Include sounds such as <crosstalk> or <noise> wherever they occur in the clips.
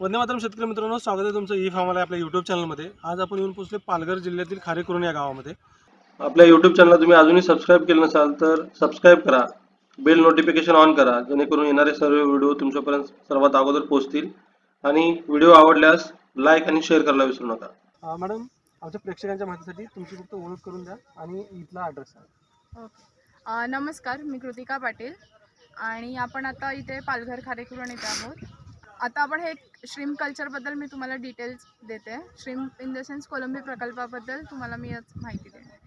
वंदे मातरम शेतकरी मित्रांनो स्वागत आहे तुमचं ई फार्माला आपल्या यूट्यूब चॅनलमध्ये आज आपण येऊन पोहोचले पालघर जिल्ह्यातील खारेकुरून या गावामध्ये. आपल्या यूट्यूब चॅनलला तुम्ही अजूनही सबस्क्राईब केलं नसाल तर सबस्क्राईब करा. बेल नोटिफिकेशन ऑन करा जेणेकरून येणारे सर्व व्हिडिओ तुमच्यापर्यंत सर्वात अगोदर पोहोचतील. आणि व्हिडिओ आवडल्यास लाईक आणि शेअर करायला विसरू नका. मॅडम आमच्या प्रेक्षकांच्या माहितीसाठी तुमची फक्त ओळख करून द्या आणि इथला ॲड्रेस सांगा. ओके. अ, नमस्कार मी कृतिका पाटील आणि आपण आता इथे पालघर खारेकुरण येथे आहोत. आता आपण हे श्रीम कल्चरबद्दल मी तुम्हाला डिटेल्स देते. श्रीम इन द सेन्स कोलंबी प्रकल्पाबद्दल तुम्हाला मी आज माहिती देते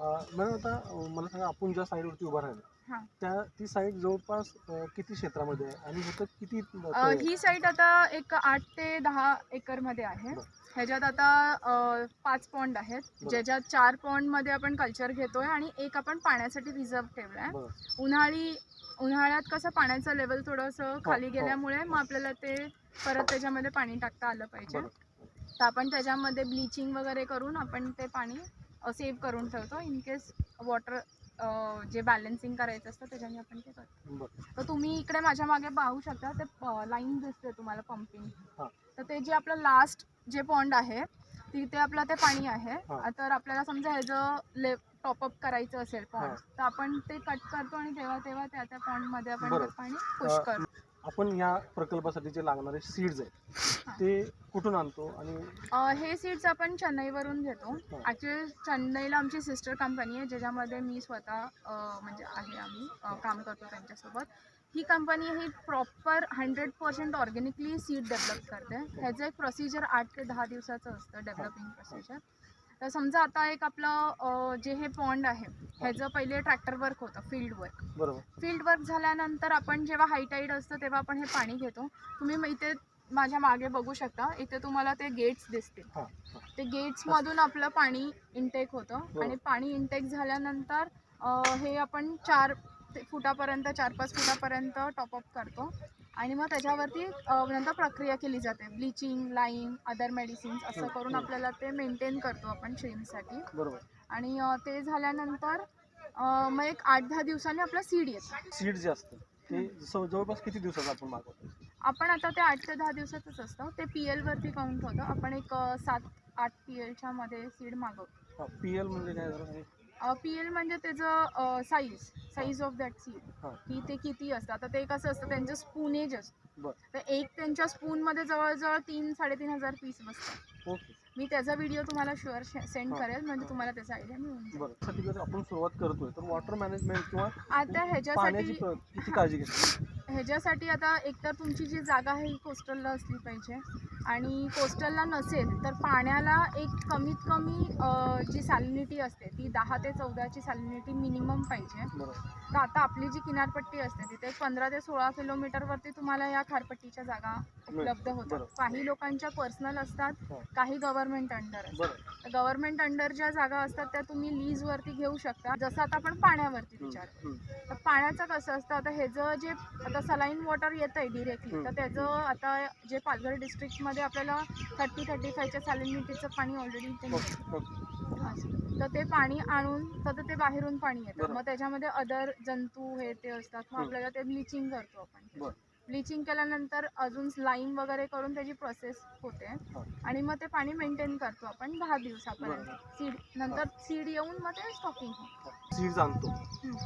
मॅडम आता मला सांगा आपण ज्या साईडवरती उभा राहिलो हां. त्या ती साईड जवळपास अं, किती क्षेत्रामध्ये आहे? आणि ह्याच्यात किती अं, अ, ही साईट आता एक आठ ते दहा एकरमध्ये आहे. बरं. ह्याच्यात आता अ, पाच पॉन्ड आहेत. बरं. ज्याच्यात चार पॉन्डमध्ये आपण कल्चर घेतोय आणि एक आपण पाण्यासाठी रिझर्व ठेवला आहे बरं. उन्हाळी उन्हाळ्यात कसं पाण्याचं लेवल थोडंसं खाली हो. गेल्यामुळे मग आपल्याला ते परत त्याच्यामध्ये पाणी टाकता आलं पाहिजे. बरं. तर आपण त्याच्यामध्ये ब्लिचिंग वगैरे करून आपण ते पाणी सेव्ह करून ठेवतो इन केस वॉटर जे बॅलन्सिंग करायचं असतं त्याच्याने आपण ते करतो बरं तर तुम्ही इकडे माझ्या मागे पाहू शकता ते लाईन दिसते तुम्हाला पंपिंग हां. तर ते जे आपलं लास्ट जे पॉन्ड आहे तिथे आपलं ते पाणी आहे हां. तर आपल्याला समजा ह्याचं ले टॉपअप करायचं असेल पॉन्ड हां. तर आपण ते कट करतो आणि तेव्हा तेव्हा त्या त्या पॉन्डमध्ये आपण. ते पाणी पुश अं, करतो आपण या प्रकल्पासाठी जे लागणारे सीड्स आहेत. ते कुठून आणतो आणि अं, हे सीड्स आपण चेन्नईवरून घेतो. ॲक्च्युली चेन्नईला आमची सिस्टर कंपनी आहे ज्याच्यामध्ये मी स्वतः अं, म्हणजे आहे आम्ही अं, काम करतो त्यांच्यासोबत. ही कंपनी ही proper hundred percent organically seed develop करते. ह्याचं एक प्रोसिजर आठ ते दहा दिवसाचं असतं डेव्हलपिंग प्रोसिजर तर समजा आता एक आपलं जे हे पॉन्ड आहे ह्याचं पहिले ट्रॅक्टर वर्क होतं फील्ड वर्क बरोबर. फील्ड वर्क झाल्यानंतर आपण जेव्हा हायटाईड असतं तेव्हा आपण हे पाणी घेतो. तुम्ही इथे माझ्या मागे बघू शकता इथे तुम्हाला ते गेट्स दिसतील. हां हां. ते गेट्समधून आपलं पाणी इनटेक होतं बरोबर. आणि पाणी इनटेक झाल्यानंतर हे आपण चार फुटापर्यंत चार पाच फुटापर्यंत टॉपअप करतो. आणि मग त्याच्यावरती नंतर प्रक्रिया केली जाते. ब्लिचिंग लाईम अदर मेडिसिन्स असं करून. आपल्याला ते मेंटेन करतो आपण बरोबर. आणि ते झाल्यानंतर मग एक आठ दहा दिवसांनी आपलं सीड येतं. सीड जे असतं ते जवळपास किती दिवसाचं आपण मागवतो? आपण आता ते आठ ते दहा दिवसाचंच असतं. ते पी एलवरती काउंट होतं. आपण एक सात आठ पी एलच्या मध्ये सीड मागवतो. पी एल म्हणजे काय? पी एल म्हणजे त्याचं साईज साईज ऑफ दॅट हां. की ते किती असतं. आता ते कसं असतं त्यांचं स्पूनेज असतं. बरं. तर एक त्यांच्या स्पूनमध्ये जवळजवळ तीन साडेतीन हजार पीस बसतात. मी त्याचा व्हिडिओ तुम्हाला शुअर सेंड. करेल. म्हणजे तुम्हाला त्याचा आयडिया मिळून आपण सुरुवात करतोय. तर वॉटर मॅनेजमेंट किंवा आता ह्याच्यासाठी किती काळजी ह्याच्यासाठी आता एकतर तुमची जी जागा आहे ही कोस्टलला असली पाहिजे. आणि कोस्टलला नसेल तर पाण्याला एक कमीत कमी जी सॅलिनिटी असते ती दहा ते चौदाची सॅलिनिटी मिनिमम पाहिजे तर आता आपली जी किनारपट्टी असते तिथे पंधरा ते सोळा किलोमीटरवरती तुम्हाला या खारपट्टीच्या जागा उपलब्ध होतात. काही लोकांच्या पर्सनल असतात हां. काही गव्हर्नमेंट अंडर असतात गव्हर्नमेंट अंडर ज्या जागा असतात त्या तुम्ही लीजवरती घेऊ शकता जसं आता आपण पाण्यावरती विचार. तर पाण्याचं कसं असतं आता ह्याचं जे आता सलाईन वॉटर येतं आहे डिरेक्टली. तर त्याचं आता जे पालघर डिस्ट्रिक्टमध्ये आपल्याला थर्टी थर्टी फायच्या सॅलिनिटीचं पाणी ऑलरेडी असं. तर ते पाणी आणून तर ते बाहेरून पाणी येतं. मग त्याच्यामध्ये अदर जंतू हे ते असतात. मग. आपल्याला ते ब्लिचिंग करतो आपण. ब्लिचिंग केल्यानंतर अजून लाईम वगैरे करून त्याची प्रोसेस होते. आणि मग ते पाणी मेंटेन करतो आपण दहा दिवसापर्यंत. सीड नंतर सीड येऊन मग ते स्टॉकिंग होतं. सीड्स आणतो.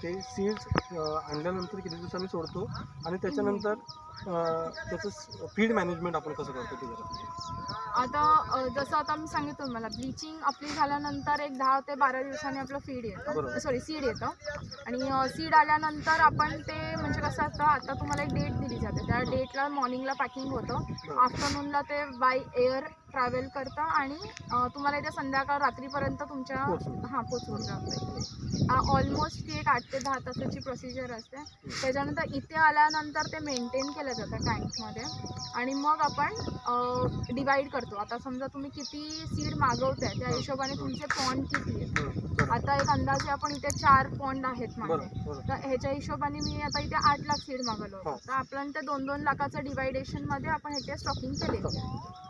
ते सीड्स आणल्यानंतर किती दिवसांनी सोडतो आणि त्याच्यानंतर त्याचं फीड मॅनेजमेंट आपण कसं करतो ते जरा आता जसं आता मी सांगितलं मला ब्लिचिंग आपली झाल्यानंतर एक दहा ते बारा दिवसांनी आपलं फीड. येतं सॉरी सीड येतं आणि सीड आल्यानंतर आपण ते म्हणजे कसं असतं आता तुम्हाला एक डेट दिली जाते त्या डेटला मॉर्निंगला पॅकिंग होतं. आफ्टरनूनला ते बाय एअर ट्रॅव्हल करतं आणि तुम्हाला इथे संध्याकाळ रात्रीपर्यंत तुमच्या. हां पोचून जातं ऑलमोस्ट ती एक आठ ते दहा तासाची प्रोसिजर असते. त्याच्यानंतर इथे आल्यानंतर ते मेंटेन केलं जातं टँकमध्ये आणि मग आपण डिवाईड करतो. आता समजा तुम्ही किती सीड मागवताय त्या हिशोबाने तुमचे पॉन्ड किती आहेत? आता एक अंदाजे आपण इथे चार पॉन्ड आहेत माझे तर ह्याच्या हिशोबाने मी आता इथे आठ लाख सीड मागवलं. होतं. तर आपण ते दोन दोन लाखाचं डिवायडेशनमध्ये आपण ह्याचे स्टॉकिंग केलेली आहे.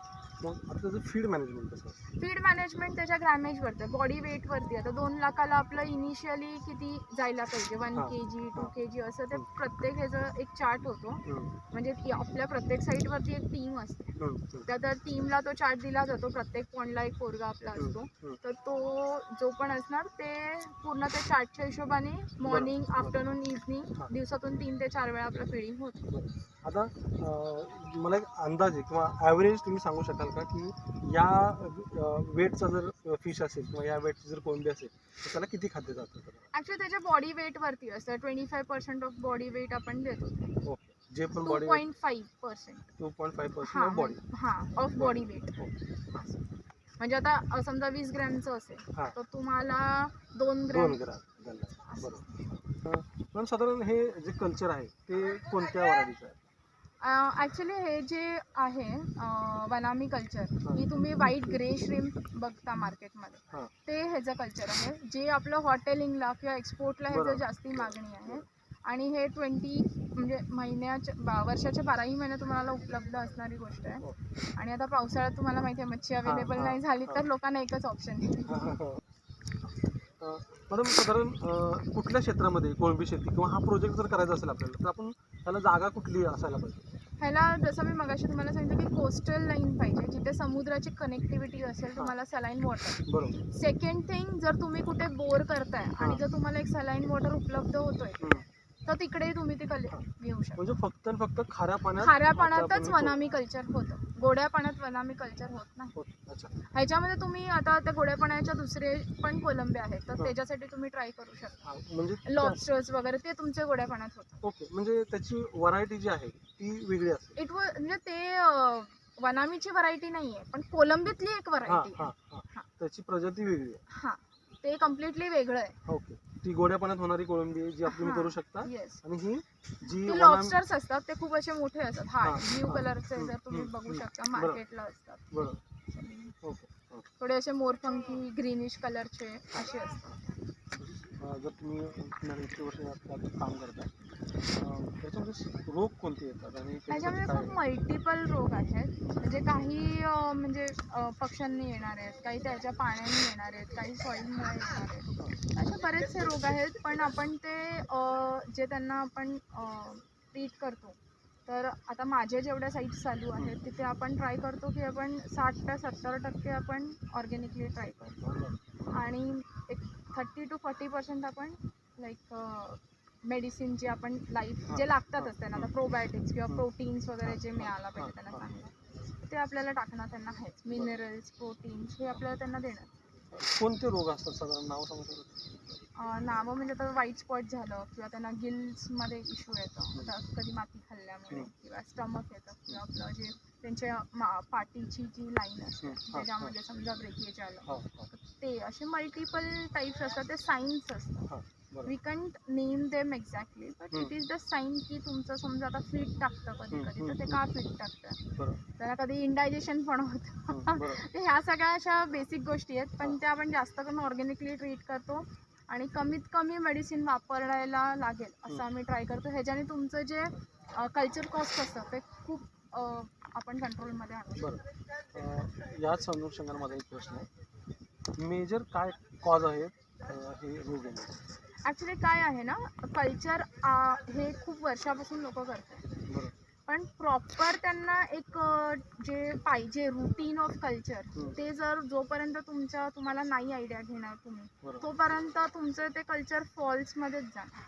मग आता त्याचं फीड मॅनेजमेंट कसं असतं फीड मॅनेजमेंट त्याच्या ग्रॅमेजवरती बॉडी वेटवरती आता दोन लाखाला आपलं इनिशियली किती जायला पाहिजे वन हा. के जी टू हा. के जी असं ते. प्रत्येक ह्याचं एक चार्ट होतो हम्म, म्हणजे ती आपल्या प्रत्येक साईडवरती एक टीम असते हम्म, हम्म, त्या त्या टीमला तो चार्ट दिला जातो प्रत्येक पॉईंटला एक पोरगा आपला असतो हम्म. तर तो जो पण असणार ते पूर्ण त्या चार्टच्या हिशोबाने मॉर्निंग. आफ्टरनून इव्हनिंग हा. दिवसातून तीन ते चार वेळा आपलं फिडिंग होतं बरं. आता मला एक अंदाजे किंवा ॲव्हरेज तुम्ही सांगू शकाल का की या वेटचा जर फिश असेल किंवा या वेटची जर कोणती असेल तर त्याला किती खाद्य जातं? ॲक्च्युली त्याच्या बॉडी वेटवरती असतं. Twenty five percent of body weight आपण देतो. ओके. जे पण body point five percent two point five percent of body हां ऑफ बॉडी वेट म्हणजे आता समजा वीस ग्रॅमचं असेल. तर तुम्हाला दोन दोन ग्रॅम ग्राम. बरोबर. साधारण हे जे कल्चर आहे ते कोणत्या वराडीचं आहे? ॲक्च्युली हे जे आहे वनामी कल्चर. ही तुम्ही व्हाईट ग्रे श्रिम्प बघता मार्केटमध्ये ते ह्याचं कल्चर आहे जे आपलं हॉटेलिंगला किंवा एक्सपोर्टला ह्याचं. जास्ती मागणी आहे आणि हे ट्वेंटी म्हणजे महिन्याच्या बा वर्षाच्या बाराही महिने तुम्हाला उपलब्ध असणारी गोष्ट आहे हो. आणि आता पावसाळ्यात तुम्हाला माहिती आहे मच्छी अवेलेबल नाही झाली. तर लोकांना एकच ऑप्शन मॅडम <laughs> साधारण कुठल्या क्षेत्रामध्ये कोळंबी शेती किंवा हा प्रोजेक्ट जर करायचा असेल आपल्याला तर आपण त्याला जागा कुठली असायला पाहिजे ह्याला जसं मी मगाशी तुम्हाला सांगितलं की कोस्टल लाईन पाहिजे जिथे समुद्राची कनेक्टिव्हिटी असेल तुम्हाला सलाईन वॉटर सेकंड थिंग जर तुम्ही कुठे बोर करताय आणि. जर तुम्हाला एक सलाईन वॉटर उपलब्ध होतोय. तर तिकडे तुम्ही ते कल घेऊ शकता. म्हणजे फक्त फक्त खाऱ्या पाण्यात खाऱ्या पाण्यातच वनामी कल्चर होतं. गोड्या पाण्यात वनामी कल्चर होत नाही. अच्छा. ह्याच्यामध्ये तुम्ही आता त्या गोड्या पाण्याच्या दुसरे पण कोलंबे आहेत तर हां. त्याच्यासाठी तुम्ही ट्राय करू शकता. हा, म्हणजे त्या- लॉबस्टर्स वगैरे ते तुमच्या गोड्या पाण्यात होतं. ओके म्हणजे त्याची व्हरायटी जी आहे ती वेगळी असते इट वॉज म्हणजे ते अं, वनामीची व्हरायटी नाही आहे पण कोलंबीतली एक हा व्हरायटी हा. हा हा. त्याची प्रजाती वेगळी आहे. हां ते कम्प्लिटली वेगळं आहे. ओके. ती गोड्या पाण्यात होणारी कोळंबी आहे जी तुम्ही. करू शकता येस आणि ही जी ते वनाम- लॉबस्टर्स असतात ते खूप असे मोठे असतात हा हां, ब्ल्यू हां. कलरचे जर तुम्ही हम्म, बघू हम्म. शकता बरोबर. मार्केटला असतात बरोबर ओके थोडे असे मोरपंखी ग्रीनिश कलरचे असे असतात अं, जर तुम्ही पुन्हा इतके वर्ष यात- यात काम करता अं, त्याच्यामध्ये रोग कोणते येतात आणि त्याच्यामध्ये खूप मल्टिपल रोग आहेत. म्हणजे काही म्हणजे पक्ष्यांनी येणार आहेत काही त्याच्या पाण्याने येणार आहेत काही सॉईलमुळे येणार आहेत. असे बरेचसे रोग आहेत पण आपण ते जे त्यांना आपण ट्रीट करतो. तर आता माझे जेवढ्या साईट्स चालू आहेत तिथे आपण ट्राय करतो की आपण साठ ते सत्तर टक्के आपण ऑर्गॅनिकली ट्राय करतो. आणि एक थर्टी टू फोर्टी पर्सेंट आपण लाईक मेडिसिन जे आपण लाईफ जे लागतातच त्यांना आता प्रोबायोटिक्स किंवा. प्रोटीन्स वगैरे जे मिळायला पाहिजे त्यांना. चांगलं. ते आपल्याला टाकणं त्यांना आहेच. मिनरल्स प्रोटीन्स हे आपल्याला त्यांना देणं. कोणते रोग असतात साधारण? नाव सांगू नावं म्हणजे आता व्हाईट स्पॉट झालं किंवा त्यांना गिल्समध्ये इश्यू येतं. कधी माती खाल्ल्यामुळे. किंवा स्टमक येतं किंवा आपलं जे त्यांच्या मा पाठीची जी लाईन असते त्याच्यामध्ये समजा ब्रेकेज आलं ते असे मल्टिपल टाईप्स असतात ते सायन्स असतात. We can't name them exactly but. It is the sign की तुमचं समजा आता फिट टाकतं कधी कधी तर ते. का फिट टाकतं? त्याला कधी इंडायजेशन पण होतं. <laughs> ह्या सगळ्या अशा बेसिक गोष्टी आहेत पण. त्या आपण जास्त करून ऑर्गॅनिकली ट्रीट करतो आणि कमीत कमी मेडिसिन वापरायला लागेल असं. आम्ही ट्राय करतो. ह्याच्याने तुमचं जे कल्चर कॉस्ट असतं ते खूप आपण कंट्रोलमध्ये आणू शकतो. बरं. याच अनुषंगाने माझा एक प्रश्न आहे. मेजर काय कॉज आहेत हे रोग येण्याचे ॲक्च्युली काय आहे ना कल्चर हे खूप वर्षापासून लोक करतात पण प्रॉपर त्यांना एक जे पाहिजे रुटीन ऑफ कल्चर. ते जर जोपर्यंत तुमच्या तुम्हाला नाही आयडिया घेणार तुम्ही तोपर्यंत तुमचं ते कल्चर फॉल्समध्येच जाणार.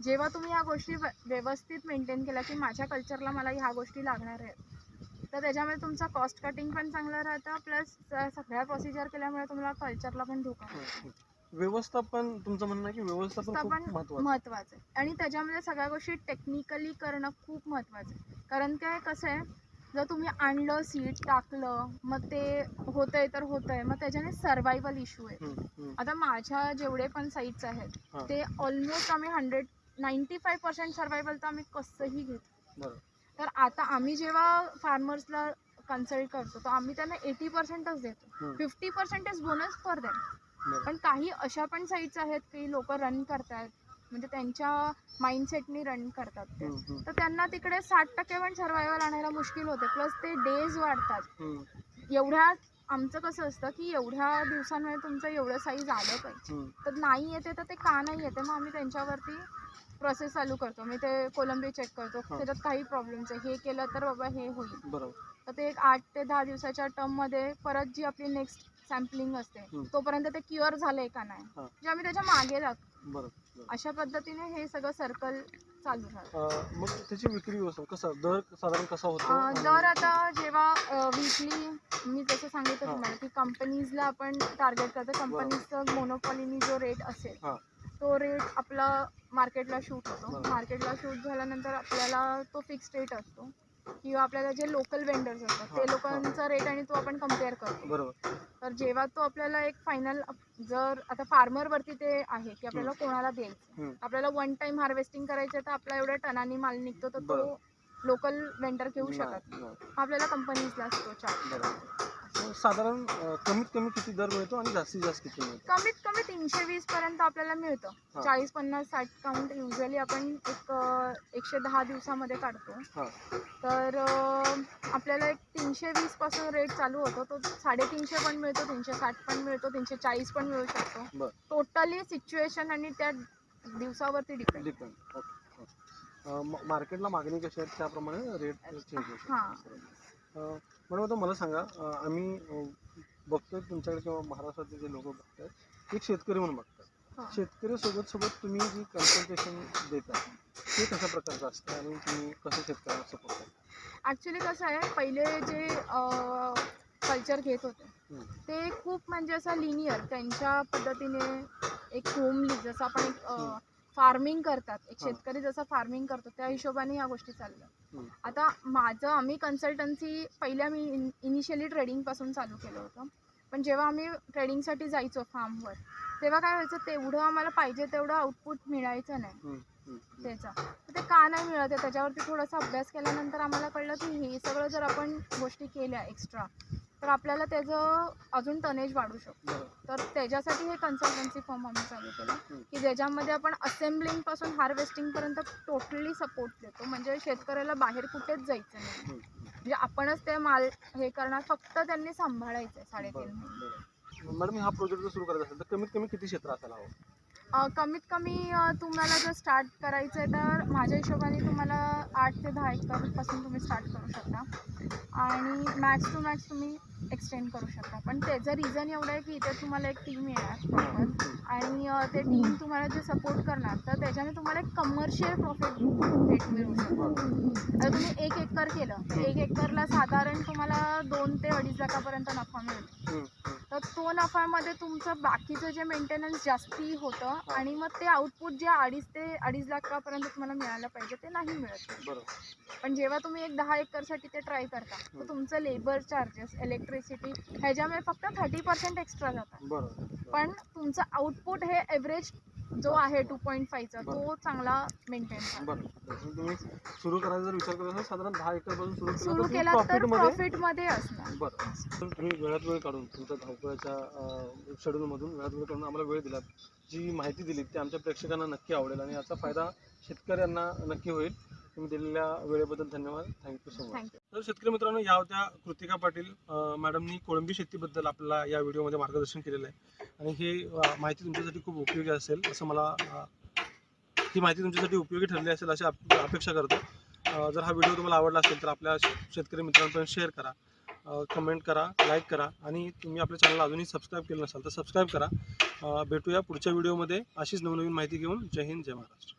जेव्हा तुम्ही ह्या गोष्टी व्य- व्यवस्थित मेंटेन केल्या की माझ्या कल्चरला मला ह्या गोष्टी लागणार आहेत तर त्याच्यामुळे तुमचं कॉस्ट कटिंग पण चांगलं राहतं प्लस सगळ्या प्रोसिजर केल्यामुळे तुम्हाला कल्चरला पण धोका. व्यवस्थापन तुमचं म्हणणं आहे की व्यवस्थापन खूप महत्वाचं. महत्वाचं आहे. आणि त्याच्यामध्ये सगळ्या गोष्टी टेक्निकली करणं खूप महत्वाचं आहे. कारण काय कसं आहे जर तुम्ही आणलं सीट टाकलं मग ते होतंय तर होतंय. मग त्याच्याने सर्वायवल इश्यू आहे. आता माझ्या जेवढे पण साईट्स आहेत हां. ते ऑलमोस्ट आम्ही hundred ninety five percent survival तर आम्ही कसंही घेतो तर आता आम्ही जेव्हा फार्मर्सला कन्सल्ट करतो. तर आम्ही त्यांना एटी पर्सेंटच देतो. Fifty percent is bonus for them पण काही अशा पण साईट्स आहेत की लोक रन करतात म्हणजे त्यांच्या माइंडसेटनी रन करतात ते. तर त्यांना तिकडे साठ टक्के पण सर्वायवल आणायला मुश्किल होते. प्लस ते डेज वाढतात. एवढ्या आमचं कसं असतं की एवढ्या दिवसांमध्ये तुमचं एवढं साईज आलं पाहिजे. तर नाही येते तर ते का नाही येते? मग आम्ही त्यांच्यावरती प्रोसेस चालू करतो. मी ते कोलंबी चेक करतो. त्याच्यात काही प्रॉब्लेम्स आहे. हे केलं तर बाबा हे होईल. बरोबर. तर ते एक आठ ते दहा दिवसाच्या टर्ममध्ये परत जी आपली नेक्स्ट सॅम्पलिंग असते हम्म. तोपर्यंत ते क्युअर झालंय का नाही हा. जे आम्ही त्याच्यामागे लागतो. अशा पद्धतीने हे सगळं सर्कल चालू राहतं अं, मग त्याची विक्री व्यवस्था कसा दर साधारण कसा होतो अं, आणि- दर आता जेव्हा वीकली मी जसं सांगितलं हा. तुम्हाला की कंपनीजला आपण टार्गेट करतो कंपनीजचं मोनोपॉलीनी जो रेट असेल हा. तो रेट आपला मार्केटला शूट होतो बरोबर. मार्केटला शूट झाल्यानंतर आपल्याला तो फिक्स रेट असतो किंवा आपल्याला जे लोकल वेंडर्स असतात ते. लोकांचा रेट आणि तो आपण कंपेअर करतो बरोबर तर जेव्हा तो आपल्याला एक फायनल जर आता फार्मरवरती ते आहे की आपल्याला कोणाला द्यायचं. आपल्याला वन टाइम हार्वेस्टिंग करायचं तर आपला एवढ्या टनानी माल निघतो तर तो. लोकल वेंडर घेऊ शकत. आपल्याला कंपनीजला असतो चार्ज साधारण अं, कमीत कमी किती दर मिळतो आणि जास्तीत जास्त किती मिळतो? कमीत कमी तीनशे वीस पर्यंत आपल्याला मिळतं. चाळीस पन्नास साठ काउंट युजली आपण एक अं, एकशे दहा दिवसामध्ये काढतो. हा. तर अं, आपल्याला एक तीनशे वीसपासून रेट चालू होतो. तो साडेतीनशे पण मिळतो तीनशे साठ पण मिळतो तीनशे चाळीस पण मिळू शकतो. बर. टोटली सिच्युएशन आणि त्या दिवसावरती डिपेंड डिपेंड ओके मार्केटला मागणी कशी आहे? त्याप्रमाणे रेट चेंज होतो हां. अं, मॅडम आता मला सांगा आम्ही बघतोय तुमच्याकडे किंवा महाराष्ट्रातले जे लोक बघतात एक शेतकरी म्हणून बघतात. शेतकरी सोबत सोबत तुम्ही जी कन्सल्टेशन देता ते कशा प्रकारचं असतं आणि तुम्ही कसं शेतकऱ्यांना सपोर्ट करता ॲक्च्युली कसं आहे पहिले जे कल्चर घेत होते. ते खूप म्हणजे असं लिनियर त्यांच्या पद्धतीने एक होमली जसं आपण एक. फार्मिंग करतात एक हा. शेतकरी जसं फार्मिंग करतो त्या हिशोबाने ह्या गोष्टी चालल्या हम्म. आता माझं आम्ही कन्सल्टन्सी पहिल्या मी इन इनिशियली ट्रेडिंगपासून चालू केलं होतं पण जेव्हा आम्ही ट्रेडिंगसाठी जायचो फार्मवर तेव्हा काय व्हायचं तेवढं आम्हाला पाहिजे तेवढं आउटपुट मिळायचं नाही हम्म, हम्म, हम्म. त्याचा तर ते का नाही मिळत आहे त्याच्यावरती थोडासा अभ्यास केल्यानंतर आम्हाला कळलं की हे सगळं जर आपण गोष्टी केल्या एक्स्ट्रा तर आपल्याला त्याचं अजून टनेज वाढू शकतो. तर त्याच्यासाठी हे कन्सल्टन्सी फॉर्म आम्ही चालू केलं. की ज्याच्यामध्ये आपण असेंब्लिंगपासून हार्वेस्टिंगपर्यंत टोटली सपोर्ट देतो म्हणजे शेतकऱ्याला बाहेर कुठेच जायचं नाही. म्हणजे आपणच ते माल हे करणार फक्त त्यांनी सांभाळायचं आहे साडेतीन महिने. मॅडम हा प्रोजेक्ट जर सुरू करायचा असेल तर कमीत कमी किती क्षेत्र असायला हवं कमीत कमी तुम्हाला जर स्टार्ट करायचं आहे तर माझ्या हिशोबाने तुम्हाला आठ ते दहा एकरपासून तुम्ही स्टार्ट करू शकता. आणि मॅक्स टू मॅक्स तुम्ही एक्सटेंड करू शकता. पण त्याचं रिझन एवढं आहे की इथे तुम्हाला एक टीम येणार. आणि ते टीम तुम्हाला जे सपोर्ट करणार तर त्याच्याने तुम्हाला एक कमर्शियल प्रॉफिट भेट मिळू शकतो. तर तुम्ही एक एकर केलं तर एक एकरला साधारण तुम्हाला दोन ते अडीच लाखापर्यंत नफा मिळतो. तर तो नफामध्ये तुमचं बाकीचं जे मेंटेनन्स जास्ती होतं आणि मग ते आउटपुट जे अडीच ते अडीच लाखापर्यंत तुम्हाला मिळालं पाहिजे ते नाही मिळत. पण जेव्हा तुम्ही एक दहा एकरसाठी ते ट्राय करता तर तुमचं लेबर चार्जेस इलेक्ट्रिसिटी ह्याच्यामुळे फक्त थर्टी पर्सेंट एक्स्ट्रा जातात. पण तुमचं आउटपुट हे एव्हरेज जो आहे टू पॉईंट फाईव्हचा तो चांगला मेंटेन बरं. जर तुम्ही सुरू करायचा जर विचार करत असाल साधारण दहा एकरपासून सुरू केलं सुरू तर केला प्रॉफिटमध्ये असणार. बरं. तर तुम्ही वेळात वेळ काढून तुमच्या धावपळाच्या शेड्यूलमधून वेळात वेळ काढून आम्हाला वेळ दिलात. जी माहिती दिली ती आमच्या प्रेक्षकांना नक्की आवडेल आणि याचा फायदा शेतकऱ्यांना नक्की होईल. तुम्ही दिलेल्या वेळेबद्दल धन्यवाद. थँक्यू सो मच तर शेतकरी मित्रांनो या होत्या कृतिका पाटील मॅडमनी कोळंबी शेतीबद्दल आपल्याला या व्हिडिओमध्ये मार्गदर्शन केलेलं आहे. आणि हे माहिती तुमच्यासाठी खूप उपयोगी असेल असं मला ही माहिती तुमच्यासाठी उपयोगी ठरली असेल अशी अप- अपेक्षा करतो. जर हा व्हिडिओ तुम्हाला आवडला असेल तर आपल्या शेतकरी मित्रांपर्यंत शेअर करा. कमेंट करा लाईक करा. आणि तुम्ही आपल्या चॅनलला अजूनही सबस्क्राईब केलं नसाल तर सबस्क्राईब करा. भेटूया पुढच्या व्हिडिओमध्ये. अशीच नवनवीन माहिती घेऊन. जय हिंद जय महाराष्ट्र.